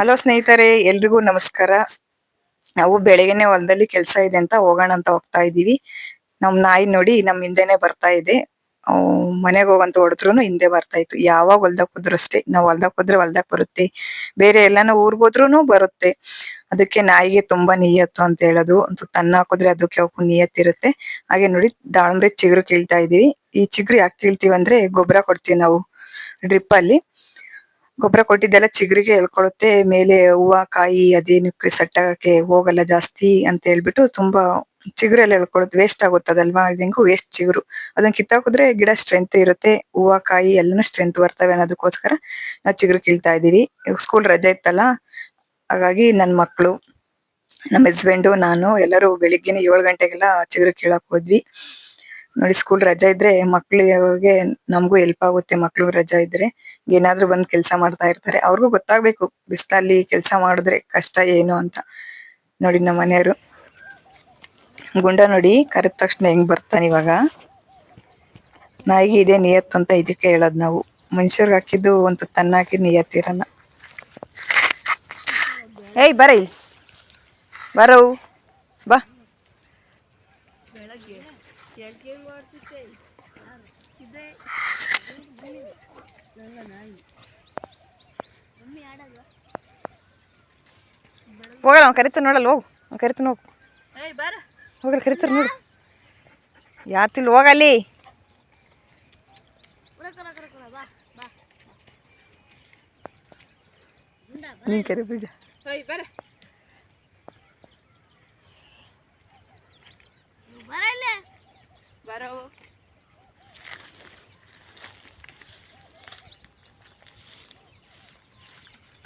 Hello ಸ್ನೇಹಿತರೆ, ಎಲ್ರಿಗೂ ನಮಸ್ಕಾರ. ನಾವು ಬೆಳಗ್ಗೆನೆ ಹೊಲದಲ್ಲಿ ಕೆಲಸ ಇದೆ ಅಂತ ಹೋಗೋಣ ಅಂತ ಹೋಗ್ತಾ ಇದೀವಿ ನಮ್ ನಾಯಿ ನೋಡಿ ನಮ್ ಹಿಂದೆನೆ ಬರ್ತಾ ಇದೆ. ಮನೆಗೆ ಹೋಗಂತ ಹೊಡೆದ್ರು ಹಿಂದೆ ಬರ್ತಾ ಇತ್ತು. ಯಾವಾಗ ಹೊಲ್ದಾಗ ಹೋದ್ರು ಅಷ್ಟೇ. ನಾವ್ ಹೊಲ್ದಾಗ ಹೋದ್ರೆ ಹೊಲ್ದಾಗ ಬರುತ್ತೆ. ಬೇರೆ ಎಲ್ಲಾನು ಊರ್ಗ್ ಹೋದ್ರು ಬರುತ್ತೆ. ಅದಕ್ಕೆ ನಾಯಿಗೆ ತುಂಬಾ ನಿಯತ್ತು ಅಂತ ಹೇಳೋದು. ಅಂತ ತನ್ನ ಹಾಕಿದ್ರೆ ಅದಕ್ಕೆ ಅವಕ್ಕೂ ನೀಯತ್ತಿರುತ್ತೆ ಹಾಗೆ ನೋಡಿ ದಾಳಂಬ್ರೆ ಚಿಗುರು ಕೀಳ್ತಾ ಇದೀವಿ ಈ ಚಿಗುರು ಯಾಕೆ ಕೀಳ್ತೀವಿ ಅಂದ್ರೆ ಗೊಬ್ಬರ ಕೊಡ್ತೀವಿ ನಾವು ಡ್ರಿಪ್ ಅಲ್ಲಿ ಗೊಬ್ಬರ ಕೊಟ್ಟಿದ್ದೆಲ್ಲ ಚಿಗುರಿಗೆ ಹೇಳ್ಕೊಳುತ್ತೆ. ಮೇಲೆ ಹೂವ, ಕಾಯಿ ಅದೇನಕ್ಕೆ ಸೆಟ್ ಆಗಕ್ಕೆ ಹೋಗಲ್ಲ ಜಾಸ್ತಿ ಅಂತ ಹೇಳ್ಬಿಟ್ಟು ತುಂಬಾ ಚಿಗುರೆಲ್ಲ ಹೇಳ್ಕೊಳುತ್ತೆ. ವೇಸ್ಟ್ ಆಗುತ್ತದಲ್ವಾ? ಇದು ಹೆಂಗು ವೇಸ್ಟ್ ಚಿಗುರು. ಅದನ್ನ ಕಿತ್ತಾಕಿದ್ರೆ ಗಿಡ ಸ್ಟ್ರೆಂತ್ ಇರುತ್ತೆ. ಹೂವ, ಕಾಯಿ ಎಲ್ಲಾನು ಸ್ಟ್ರೆಂತ್ ಬರ್ತವೆ ಅನ್ನೋದಕ್ಕೋಸ್ಕರ ನಾವು ಚಿಗುರು ಕೀಳ್ತಾ ಇದೀವಿ ಸ್ಕೂಲ್ ರಜೆ ಇತ್ತಲ್ಲ? ಹಾಗಾಗಿ ನನ್ನ ಮಕ್ಕಳು ನಮ್ಮ ಹಸ್ಬೆಂಡು ನಾನು ಎಲ್ಲರೂ ಬೆಳಿಗ್ಗೆನೆ ಏಳು ಗಂಟೆಗೆಲ್ಲ ಚಿಗುರು ಕೀಳಕ್ ಹೋದ್ವಿ. ನೋಡಿ ಸ್ಕೂಲ್ ರಜಾ ಇದ್ರೆ ಮಕ್ಳಿಗೆ ನಮಗೂ ಹೆಲ್ಪ್ ಆಗುತ್ತೆ. ಮಕ್ಳು ರಜಾ ಇದ್ರೆ ಏನಾದ್ರು ಬಂದ್ ಕೆಲಸ ಮಾಡ್ತಾ ಇರ್ತಾರೆ. ಅವ್ರಿಗೂ ಗೊತ್ತಾಗ್ಬೇಕು, ಬಿಸ್ಲಲ್ಲಿ ಕೆಲಸ ಮಾಡಿದ್ರೆ ಕಷ್ಟ ಏನು ಅಂತ. ನೋಡಿ, ನಮ್ಮ ಮನೆಯವರು. ಗುಂಡ ನೋಡಿ, ಕರೆದ ತಕ್ಷಣ ಹೆಂಗ್ ಬರ್ತಾನೆ ಇವಾಗ. ನಾಯಿಗೆ ಇದೇ ನಿಯತ್ತು ಅಂತ ಇದಕ್ಕೆ ಹೇಳೋದು ನಾವು. ಮನುಷ್ಯರ್ಗೆ ಹಾಕಿದ್ದು ಒಂದು ತನ್ನ ಹಾಕಿದ್ ನಿಯತ್ ಇರಲ್ಲ. ಏಯ್, ಬರೀ ಬರೋ, ಬಾ. ಹೋಗಲ್ಲ ಅವ್ನು ಕರಿತಾನೆ ನೋಡಲ್ಲ ಹೋಗು. ಅವ್ನು ಕರಿತಾನೆ ಹೋಗು. ಹೋಗಲ್ಲ ಕರಿತಾರೆ ನೋಡು. ಯಾತಿಲ್ಲ ಹೋಗಲ್ಲಿ? ನೀನ್ ಕರಿ ಬೀಜ ಬಾರೋ.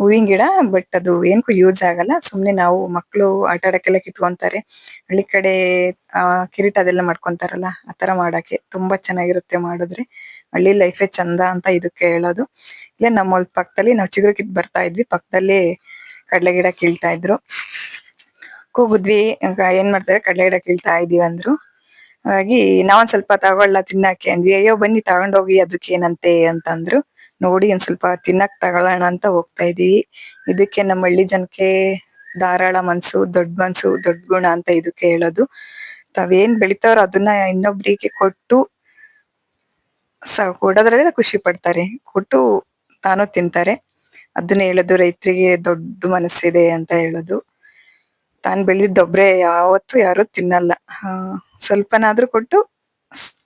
ಹೂವಿನ ಗಿಡ ಬಟ್ ಅದು ಏನಕ್ಕೂ ಯೂಸ್ ಆಗಲ್ಲ. ಸುಮ್ನೆ ನಾವು ಮಕ್ಕಳು ಆಟ ಆಡಕ್ಕೆಲ್ಲ ಕಿತ್ಕೊಂತಾರೆ. ಹಳ್ಳಿ ಕಡೆ, ಆ, ಕಿರೀಟ ಅದೆಲ್ಲ ಮಾಡ್ಕೊಂತಾರಲ್ಲ ಆತರ ಮಾಡಕ್ಕೆ ತುಂಬಾ ಚೆನ್ನಾಗಿರುತ್ತೆ ಮಾಡಿದ್ರೆ. ಹಳ್ಳಿ ಲೈಫೇ ಚಂದ ಅಂತ ಇದಕ್ಕೆ ಹೇಳೋದು. ಇಲ್ಲ, ನಮ್ಮ ಪಕ್ಕದಲ್ಲಿ ನಾವು ಚಿಗುರು ಕಿತ್ ಬರ್ತಾ ಇದ್ವಿ. ಪಕ್ಕದಲ್ಲಿ ಕಡ್ಲೆ ಗಿಡ ಕೀಳ್ತಾ ಇದ್ರು. ಕೂಗಿದ್ವಿ ಏನ್ ಮಾಡ್ತಾರೆ, ಕಡ್ಲೆ ಗಿಡ ಕೀಳ್ತಾ ಇದೀವಿ ಅಂದ್ರು. ಹಾಗಾಗಿ ನಾವೊಂದ್ ಸ್ವಲ್ಪ ತಗೊಳ್ಳ ತಿನ್ನಕ್ಕೆ ಅಂದ್ವಿ. ಅಯ್ಯೋ, ಬನ್ನಿ ತಗೊಂಡೋಗಿ ಅದಕ್ಕೆ ಏನಂತೆ ಅಂತಂದ್ರು. ನೋಡಿ ಒಂದ್ ಸ್ವಲ್ಪ ತಿನ್ನಕ್ ತಗೋಳೋಣ ಅಂತ ಹೋಗ್ತಾ ಇದೀವಿ. ಇದಕ್ಕೆ ನಮ್ ಹಳ್ಳಿ ಜನಕ್ಕೆ ಧಾರಾಳ ಮನ್ಸು, ದೊಡ್ಡ ಮನ್ಸು, ದೊಡ್ಡ ಗುಣ ಅಂತ ಇದಕ್ಕೆ ಹೇಳೋದು. ತಾವೇನ್ ಬೆಳಿತಾರೋ ಅದನ್ನ ಇನ್ನೊಬ್ರಿಗೆ ಕೊಟ್ಟು ಸ ಕೊಡೋದ್ರಲ್ಲೇ ಖುಷಿ ಪಡ್ತಾರೆ. ಕೊಟ್ಟು ತಾನು ತಿಂತಾರೆ. ಅದನ್ನ ಹೇಳೋದು ರೈತರಿಗೆ ದೊಡ್ಡ ಮನಸ್ಸಿದೆ ಅಂತ ಹೇಳೋದು. ತಾನ್ ಬೆಳೆದಿದ್ದೊಬ್ರೆ ಯಾವತ್ತೂ ಯಾರು ತಿನ್ನಲ್ಲ. ಸ್ವಲ್ಪನಾದ್ರೂ ಕೊಟ್ಟು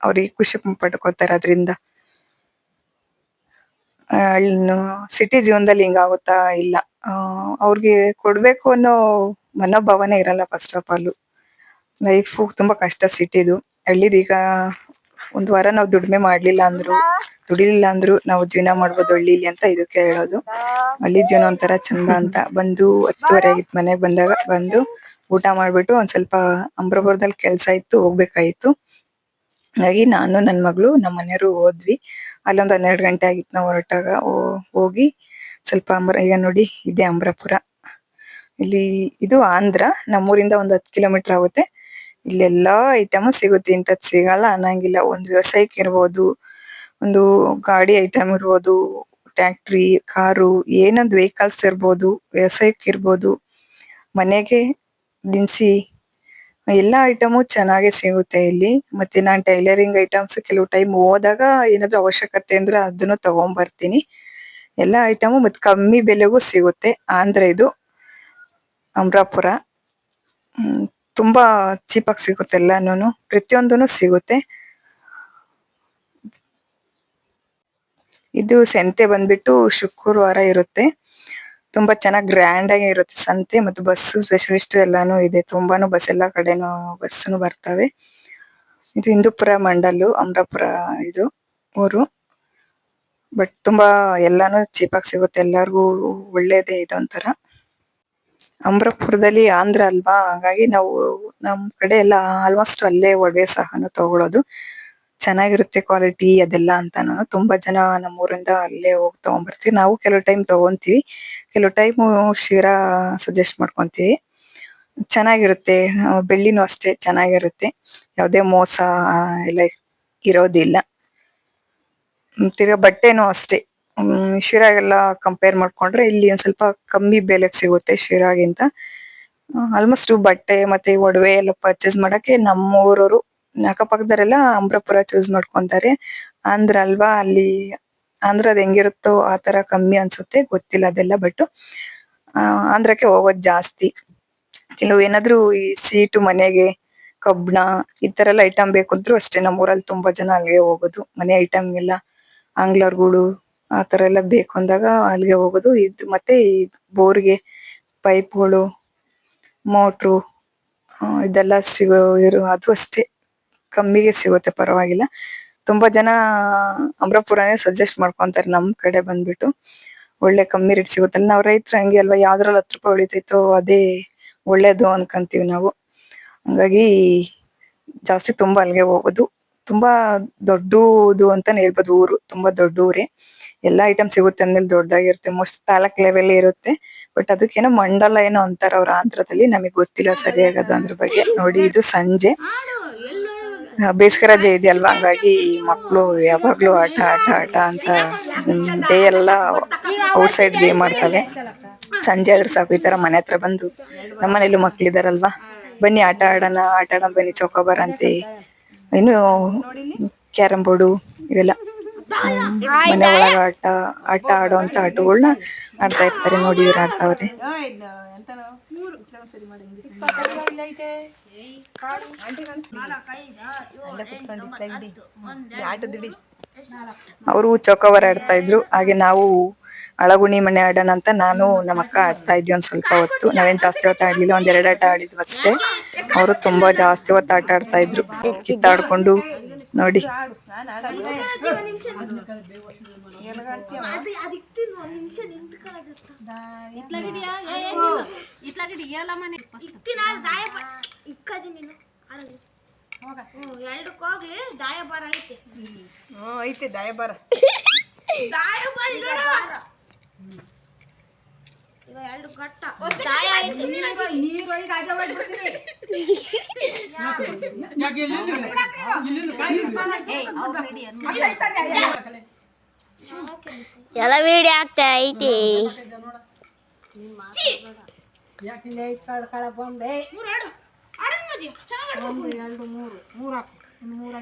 ಅವ್ರಿಗೆ ಖುಷಿ ಪಡ್ಕೋತಾರೆ ಅದ್ರಿಂದ. ಸಿಟಿ ಜೀವನದಲ್ಲಿ ಹಿಂಗಾಗುತ್ತಾ ಇಲ್ಲ. ಅವ್ರಿಗೆ ಕೊಡ್ಬೇಕು ಅನ್ನೋ ಮನೋಭಾವನೆ ಇರಲ್ಲ ಫಸ್ಟ್ ಆಫ್ ಆಲ್ ಲೈಫ್ ತುಂಬಾ ಕಷ್ಟ ಸಿಟಿದು ಹಳ್ಳಿದೀಗ ಒಂದ್ ವಾರ ನಾವು ದುಡಿಮೆ ಮಾಡ್ಲಿಲ್ಲ ಅಂದ್ರು, ದುಡಿಲಿಲ್ಲ ಅಂದ್ರು ನಾವು ಜೀವನ ಮಾಡ್ಬೋದು ಹಳ್ಳಿಲಿ ಅಂತ ಇದಕ್ಕೆ ಹೇಳೋದು. ಹಳ್ಳಿ ಜೀವನ ಒಂಥರ ಚಂದ ಅಂತ. ಬಂದು ಹತ್ತುವರೆ ಆಗಿತ್ತು ಮನೆಗೆ ಬಂದಾಗ ಬಂದು ಊಟ ಮಾಡ್ಬಿಟ್ಟು ಒಂದ್ ಸ್ವಲ್ಪ ಅಮ್ರಪುರದಲ್ಲಿ ಕೆಲಸ ಇತ್ತು ಹೋಗ್ಬೇಕಾಯ್ತು ಹಾಗಾಗಿ ನಾನು ನನ್ನ ಮಗಳು ನಮ್ಮ ಮನೆಯವರು ಹೋದ್ವಿ. ಅಲ್ಲೊಂದು ಹನ್ನೆರಡು ಗಂಟೆ ಆಗಿತ್ತು ನಾವು ಹೊರಟಾಗ. ಹೋಗಿ ಸ್ವಲ್ಪ ಅಂಬ್ರ, ಈಗ ನೋಡಿ ಇದೆ ಅಂಬರಪುರ. ಇಲ್ಲಿ, ಇದು ಆಂಧ್ರ. ನಮ್ಮೂರಿಂದ ಒಂದು ಹತ್ತು ಕಿಲೋಮೀಟರ್ ಆಗುತ್ತೆ. ಇಲ್ಲೆಲ್ಲ ಐಟಮ್ ಸಿಗುತ್ತೆ. ಇಂಥದ್ದು ಸಿಗಲ್ಲ ಅನ್ನಂಗಿಲ್ಲ. ಒಂದು ವ್ಯವಸಾಯಕ್ಕೆ ಇರ್ಬೋದು, ಒಂದು ಗಾಡಿ ಐಟಮ್ ಇರ್ಬೋದು ಟ್ಯಾಕ್ಟ್ರಿ ಕಾರು, ಏನೊಂದು ವೆಹಿಕಲ್ಸ್ ಇರ್ಬೋದು, ವ್ಯವಸಾಯಕ್ಕೆ ಇರ್ಬೋದು. ಮನೆಗೆ ದಿನಸಿ ಎಲ್ಲಾ ಐಟಮು ಚೆನ್ನಾಗೆ ಸಿಗುತ್ತೆ ಇಲ್ಲಿ. ಮತ್ತೆ ನಾನ್ ಟೈಲರಿಂಗ್ ಐಟಮ್ಸ್ ಕೆಲವು ಟೈಮ್ ಹೋದಾಗ ಏನಾದ್ರು ಅವಶ್ಯಕತೆ ಅಂದ್ರೆ ಅದನ್ನು ತಗೊಂಡ್ ಬರ್ತೀನಿ ಎಲ್ಲ ಐಟಮು ಮತ್ತೆ ಕಮ್ಮಿ ಬೆಲೆಗೂ ಸಿಗುತ್ತೆ. ಆಂಧ್ರ ಇದು ಅಮ್ರಾಪುರ. ತುಂಬಾ ಚೀಪ್ ಆಗಿ ಸಿಗುತ್ತೆ ಎಲ್ಲಾನು ಪ್ರತಿಯೊಂದೂ ಸಿಗುತ್ತೆ. ಇದು ಸಂತೆ ಬಂದ್ಬಿಟ್ಟು ಶುಕ್ರವಾರ ಇರುತ್ತೆ. ತುಂಬಾ ಚೆನ್ನಾಗಿ ಗ್ರ್ಯಾಂಡ್ ಆಗಿ ಇರುತ್ತೆ. ಸಂತೆ ಮತ್ತು ಬಸ್ ಸ್ಪೆಷಲಿಸ್ಟ್ ಎಲ್ಲಾನು ಇದೆ. ತುಂಬಾನು ಬಸ್ ಎಲ್ಲಾ ಕಡೆನೂ ಬಸ್ನು ಬರ್ತವೆ. ಇದು ಹಿಂದೂಪುರ ಮಂಡಲ್ ಅಮರಾಪುರ ಇದು ಊರು. ಬಟ್ ತುಂಬಾ ಎಲ್ಲಾನು ಚೀಪ್ ಆಗಿ ಸಿಗುತ್ತೆ. ಎಲ್ಲರಿಗೂ ಒಳ್ಳೇದೇ ಇದೊಂಥರ ಅಮರಾಪುರದಲ್ಲಿ ಆಂಧ್ರ ಅಲ್ವಾ? ಹಾಗಾಗಿ ನಾವು ನಮ್ ಕಡೆ ಎಲ್ಲ ಆಲ್ಮೋಸ್ಟ್ ಅಲ್ಲೇ ಒಡವೆ ಸಹನು ತಗೊಳ್ಳೋದು ಚೆನ್ನಾಗಿರುತ್ತೆ ಕ್ವಾಲಿಟಿ ಅದೆಲ್ಲ ಅಂತಾನು ತುಂಬಾ ಜನ ನಮ್ಮೂರಿಂದ ಅಲ್ಲೇ ಹೋಗಿ ತಗೊಂಡ್ಬರ್ತೀವಿ ನಾವು ಕೆಲವು ಟೈಮ್ ತಗೊಂತೀವಿ. ಕೆಲವು ಟೈಮ್ ಶಿರಾ ಸಜೆಸ್ಟ್ ಮಾಡ್ಕೊಂತೀವಿ. ಚೆನ್ನಾಗಿರುತ್ತೆ. ಬೆಳ್ಳಿನೂ ಅಷ್ಟೇ ಚೆನ್ನಾಗಿರುತ್ತೆ. ಯಾವುದೇ ಮೋಸ ಎಲ್ಲ ಇರೋದಿಲ್ಲ. ತಿರ್ಗಾ ಬಟ್ಟೆನೂ ಅಷ್ಟೇ. ಶಿರಾಗೆಲ್ಲ ಕಂಪೇರ್ ಮಾಡ್ಕೊಂಡ್ರೆ ಇಲ್ಲಿ ಒಂದ್ ಸ್ವಲ್ಪ ಕಮ್ಮಿ ಬೆಲೆಗೆ ಸಿಗುತ್ತೆ ಶಿರಾಗಿಂತ. ಆಲ್ಮೋಸ್ಟ್ ಬಟ್ಟೆ ಮತ್ತೆ ಒಡವೆ ಎಲ್ಲ ಪರ್ಚೇಸ್ ಮಾಡಕ್ಕೆ ನಮ್ಮೂರವರು ಅಕ್ಕಪಕ್ಕದವರೆಲ್ಲ ಅಂಬ್ರಪುರ ಚೂಸ್ ಮಾಡ್ಕೊಂತಾರೆ. ಆಂಧ್ರ ಅಲ್ವಾ, ಅಲ್ಲಿ ಆಂಧ್ರದ್ ಹೆಂಗಿರುತ್ತೋ ಆ ತರ ಕಮ್ಮಿ ಅನ್ಸುತ್ತೆ, ಗೊತ್ತಿಲ್ಲ ಅದೆಲ್ಲ ಬಟ್ ಆಂಧ್ರಕ್ಕೆ ಹೋಗೋದು ಜಾಸ್ತಿ. ಕೆಲವು ಏನಾದ್ರು ಈ ಸೀಟು, ಮನೆಗೆ ಕಬ್ಣ ಈ ತರ ಎಲ್ಲ ಐಟಮ್ ಬೇಕಂದ್ರು ಅಷ್ಟೇ, ನಮ್ಮೂರಲ್ಲಿ ತುಂಬಾ ಜನ ಅಲ್ಲಿಗೆ ಹೋಗೋದು. ಮನೆ ಐಟಮ್ ಎಲ್ಲ, ಆಂಗ್ಲರ್ಗಳು ಆ ತರ ಎಲ್ಲ ಬೇಕು ಅಂದಾಗ ಅಲ್ಲಿಗೆ ಹೋಗೋದು. ಇದು ಮತ್ತೆ ಈ ಬೋರ್ಗೆ ಪೈಪ್ಗಳು, ಮೋಟ್ರು ಇದೆಲ್ಲ ಸಿಗೋ ಇರೋ ಅದು ಅಷ್ಟೇ. ಕಮ್ಮಿಗೆ ಸಿಗುತ್ತೆ, ಪರವಾಗಿಲ್ಲ. ತುಂಬಾ ಜನ ಅಮರಾಪುರನೇ ಸಜೆಸ್ಟ್ ಮಾಡ್ಕೊಂತಾರೆ ನಮ್ ಕಡೆ ಬಂದ್ಬಿಟ್ಟು. ಒಳ್ಳೆ ಕಮ್ಮಿ ರೇಟ್ ಸಿಗುತ್ತಲ್ಲ ನಾವು ರೈತರು ಹಂಗೆ ಅಲ್ವಾ, ಯಾವ್ದ್ರಲ್ಲಿ ಹತ್ತು ರೂಪಾಯಿ ಉಳಿತೈತೋ ಅದೇ ಒಳ್ಳೇದು ಅನ್ಕಂತೀವಿ ನಾವು. ಹಂಗಾಗಿ ಜಾಸ್ತಿ ತುಂಬಾ ಅಲ್ಲಿಗೆ ಹೋಗೋದು. ತುಂಬಾ ದೊಡ್ಡದು ಅಂತಾನೆ ಹೇಳ್ಬೋದು ಊರು. ತುಂಬಾ ದೊಡ್ಡ ಊರೇ. ಎಲ್ಲಾ ಐಟಮ್ ಸಿಗುತ್ತೆ ಅಂದ್ಮೇಲೆ ದೊಡ್ಡದಾಗಿರುತ್ತೆ. ಮೋಸ್ಟ್ ತಾಲೂಕ್ ಲೆವೆಲ್ ಇರುತ್ತೆ. ಬಟ್ ಅದಕ್ಕೇನೋ ಮಂಡಲ ಏನೋ ಅಂತಾರ ಅವ್ರ ಆಂಧ್ರದಲ್ಲಿ. ನಮಗೆ ಗೊತ್ತಿಲ್ಲ ಸರಿಯಾಗದು ಅದು ಅದ್ರ ಬಗ್ಗೆ. ನೋಡಿ, ಇದು ಸಂಜೆ. ಬೇಸಿಗೆ ರಜೆ ಇದೆಯಲ್ವಾ? ಹಂಗಾಗಿ ಮಕ್ಕಳು ಯಾವಾಗಲೂ ಆಟ ಆಟ ಆಟ ಅಂತ ಡೇ ಎಲ್ಲ ಔಟ್ ಸೈಡ್ ಗೇಮ್ ಆಡ್ತವೆ ಸಂಜೆ ಆದ್ರೆ ಸಾಕು, ಈ ತರ ಮನೆ ಹತ್ರ ಬಂದು ನಮ್ಮನೇಲಿ ಮಕ್ಳಿದಾರಲ್ವಾ ಬನ್ನಿ, ಆಟ ಆಡೋಣ ಆಟ ಆಡೋಣ, ಬನ್ನಿ ಚೌಕಾಬಾರ ಅಂತೆ ಇನ್ನು ಕ್ಯಾರಂ ಬೋರ್ಡು ಇವೆಲ್ಲ. ಮನೆ ಒಳಗ ಆಟ ಆಟ ಅಂತ ಆಟಗಳನ್ನ ಆಡ್ತಾ ಇರ್ತಾರೆ. ನೋಡಿ, ಇವ್ರು ಆಡ್ತಾವ್ರೆ. ಅವರು ಚೌಕವರ ಆಡ್ತಾ ಇದ್ರು. ಹಾಗೆ ನಾವು ಅಳಗುಣಿ ಮನೆ ಆಡೋಣ ಅಂತ ನಾನು ನಮ್ಮ ಅಕ್ಕ ಆಡ್ತಾ ಇದ್ವಿ ಒಂದ್ ಸ್ವಲ್ಪ ಹೊತ್ತು. ನಾವೇನ್ ಜಾಸ್ತಿ ಹೊತ್ತು ಆಡ್ಲಿಲ್ಲ. ಒಂದ್ ಎರಡು ಆಟ ಆಡಿದ್ವಿ ಅಷ್ಟೇ ಅವರು ತುಂಬಾ ಜಾಸ್ತಿ ಹೊತ್ತು ಆಟ ಆಡ್ತಾ ಇದ್ರು. ಕಿತ್ತಾಡ್ಕೊಂಡು ನೋಡಿ. ಎರಡಕ್ಕೋಗ್ಲಿ ದಾಯ ಬರ ಐತೆ. ಎರಡು ಐತೆ ಎಲ್ಲ ವಿಡಿಯೋ ಆಗ್ತಾ ಐತಿ. ಮೂರು ಆಡು. ಹಾಕು. ಮೂರು